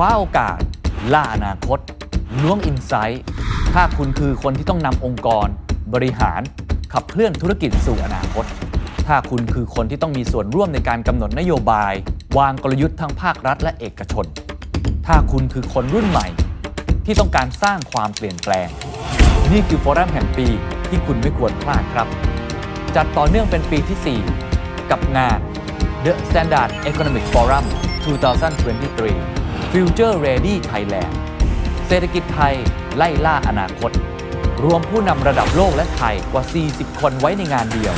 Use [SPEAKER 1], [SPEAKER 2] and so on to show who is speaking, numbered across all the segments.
[SPEAKER 1] ว้าโอกาส ล่าอนาคต ล้วงอินไซต์ถ้าคุณคือคนที่ต้องนำองค์กร บริหาร ขับเคลื่อนธุรกิจสู่อนาคต ถ้าคุณคือคนที่ต้องมีส่วนร่วมในการกำหนดนโยบาย วางกลยุทธ์ทั้งภาครัฐและเอกชน ถ้าคุณคือคนรุ่นใหม่ ที่ต้องการสร้างความเปลี่ยนแปลง นี่คือโฟรัมแห่งปีที่คุณไม่ควรพลาดครับ จัดต่อเนื่องเป็นปีที่ 4 กับงาน The Standard Economic Forum 2023 Future Ready Thailand เศรษฐกิจไทยไล่ล่าอนาคต รวมผู้นำระดับโลกและไทยกว่า 40 คนไว้ในงานเดียว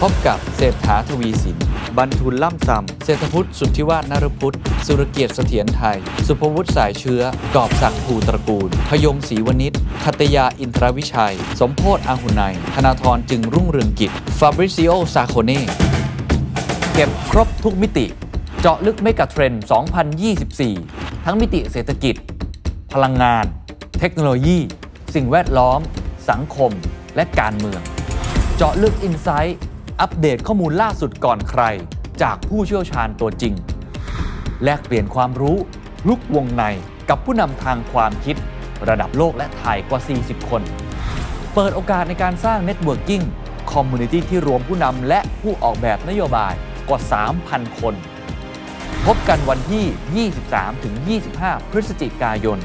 [SPEAKER 1] พบกับเศรษฐาทวีสิน บรรทุลล่ำซำเศรษฐพุทธสุทธิวาฒนรพุทธสุรเกียรติเสถียรไทย สุภวุฒิสายเชื้อ กอบศักดิ์ภูตระกูล พยงศรีวณิชคัตยาอินทรวิชัย สมโพธอาหุไนยธนาธรจึงรุ่งเรืองกิจ ฟาบริซิโอซาโคเน่ เก็บครบทุกมิติเจาะลึกเมกะเทรนด์ 2024 ทั้งมิติเศรษฐกิจ พลังงาน เทคโนโลยี สิ่งแวดล้อม สังคม และการเมือง เจาะลึกอินไซต์อัปเดตข้อมูลล่าสุดก่อนใคร จากผู้เชี่ยวชาญตัวจริง แลกเปลี่ยนความรู้ลุกวงในกับผู้นำทางความคิด ระดับโลกและไทยกว่า 40 คน เปิดโอกาสในการสร้างเน็ตเวิร์กิ่งคอมมูนิตี้ที่รวมผู้นำและผู้ออกแบบนโยบายกว่า 3,000 คน พบกันวันที่ 23-25 พฤศจิกายน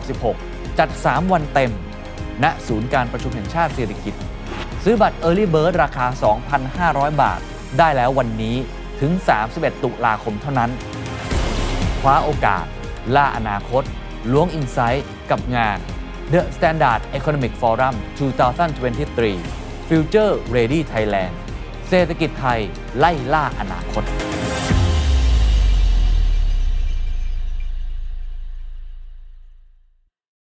[SPEAKER 1] 2566 จัด 3 วันเต็ม ณ ศูนย์การประชุมแห่งชาติเศรษฐกิจซื้อบัตร Early Bird ราคา 2,500 บาท ได้แล้ววันนี้ถึง 31 ตุลาคมเท่านั้น คว้าโอกาส ล่าอนาคต ล้วงอินไซต์กับงาน The Standard Economic Forum 2023 Future Ready Thailand เศรษฐกิจไทยไล่ล่าอนาคต